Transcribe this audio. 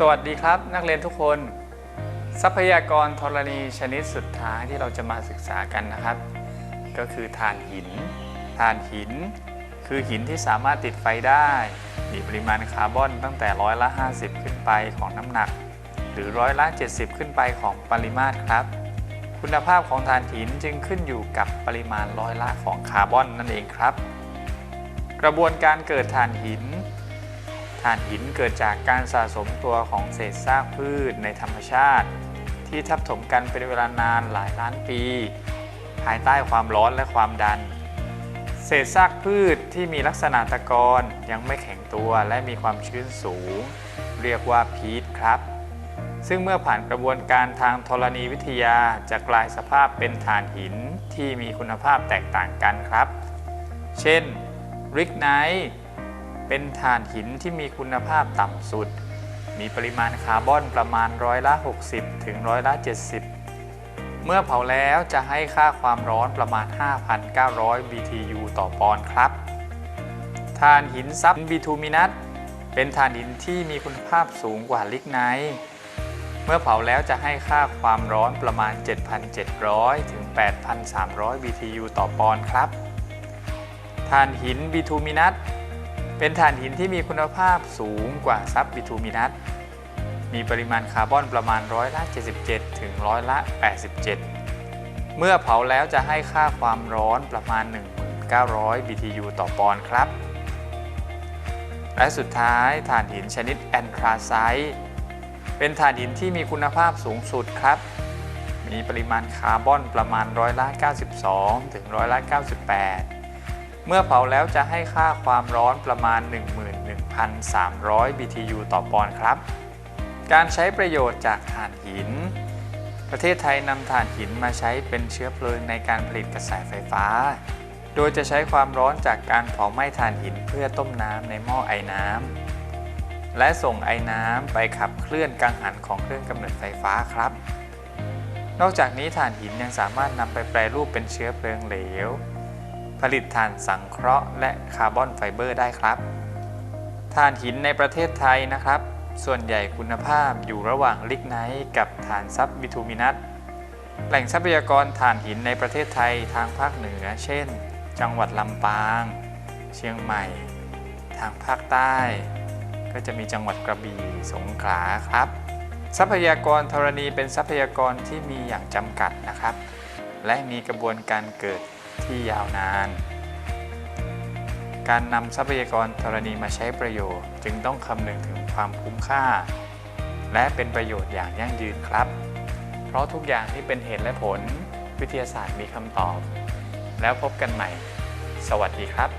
สวัสดีครับนักเรียนทุกคน ทรัพยากรธรณีชนิดสุดท้ายที่เราจะมาศึกษากันนะครับ ก็คือถ่านหินถ่านหิน คือหินที่สามารถติดไฟได้ มีปริมาณคาร์บอนตั้งแต่ร้อยละ 50 ขึ้นไปของน้ำหนัก หรือร้อยละ 70 ขึ้นไปของปริมาตรครับ คุณภาพของถ่านหินจึงขึ้นอยู่กับปริมาณร้อยละของคาร์บอนนั่นเองครับ กระบวนการเกิดถ่านหิน ถ่านหินเกิดจากการสะสมตัวของเศษซากพืชในธรรมชาติ ที่ทับถมกันเป็นเวลานานหลายล้านปี ภายใต้ความร้อนและความดัน เศษซากพืชที่มีลักษณะตะกอนยังไม่แข็งตัวและมีความชื้นสูง เรียกว่าพีทครับซึ่งเมื่อผ่านกระบวนการทางธรณีวิทยาจะกลายสภาพเป็นถ่านหินที่มีคุณภาพแตกต่างกันครับ เช่นริกไนท์ เป็นถ่านหินที่มีคุณภาพต่ำสุด มีปริมาณคาร์บอนประมาณร้อยละ 60 ถึงร้อยละ 70 เมื่อเผาแล้วจะให้ค่าความร้อนประมาณ 5,900 BTU ต่อปอนด์ครับถ่านหินซับบิทูมินัสเป็นถ่านหินที่มีคุณภาพสูงกว่าลิกไนท์เมื่อเผาแล้วจะให้ค่าความร้อนประมาณ 7,700 ถึง 8,300 BTU ต่อปอนด์ครับถ่านหินบิทูมินัส เป็นถ่านหินที่มีคุณภาพสูงกว่าซับบิทูมินัสมีปริมาณคาร์บอนประมาณร้อยละ 77 ถึงร้อยละ 87 เมื่อเผาแล้วจะให้ค่าความร้อนประมาณ 1,900 BTU ต่อปอนด์ครับ และสุดท้ายถ่านหินชนิดแอนทราไซต์เป็นถ่านหินที่มีคุณภาพสูงสุดครับ มีปริมาณคาร์บอนประมาณร้อยละ 92 ถึงร้อยละ 98 เมื่อเผาแล้วจะให้ค่าความร้อนประมาณ 11,300 BTU ต่อปอนด์ครับ การใช้ประโยชน์จากถ่านหิน ประเทศไทยนำถ่านหินมาใช้เป็นเชื้อเพลิงในการผลิตกระแสไฟฟ้า โดยจะใช้ความร้อนจากการเผาไหม้ถ่านหินเพื่อต้มน้ำในหม้อไอ้น้ำและส่งไอ้น้ำไปขับเคลื่อนกังหันของเครื่องกำเนิดไฟฟ้าครับนอกจากนี้ถ่านหินยังสามารถนำไปแปรรูปเป็นเชื้อเพลิงเหลว ผลิตถ่านสังเคราะห์และคาร์บอนไฟเบอร์ได้ครับถ่านหินในประเทศไทยนะครับ ส่วนใหญ่คุณภาพอยู่ระหว่างลิกไนท์กับถ่านซับบิทูมินัสแหล่งทรัพยากรถ่านหินในประเทศไทยทางภาคเหนือ เช่น จังหวัดลำปาง เชียงใหม่ ทางภาคใต้ ก็จะมีจังหวัดกระบี่สงขลาครับ ทรัพยากรธรณีเป็นทรัพยากรที่มีอย่างจำกัดนะครับ และมีกระบวนการเกิด ที่ยาวนาน การนำทรัพยากรธรณีมาใช้ประโยชน์จึงต้องคำนึงถึงความคุ้มค่า และเป็นประโยชน์อย่างยั่งยืนครับ เพราะทุกอย่างที่เป็นเหตุและผลวิทยาศาสตร์มีคำตอบ แล้วพบกันใหม่ สวัสดีครับ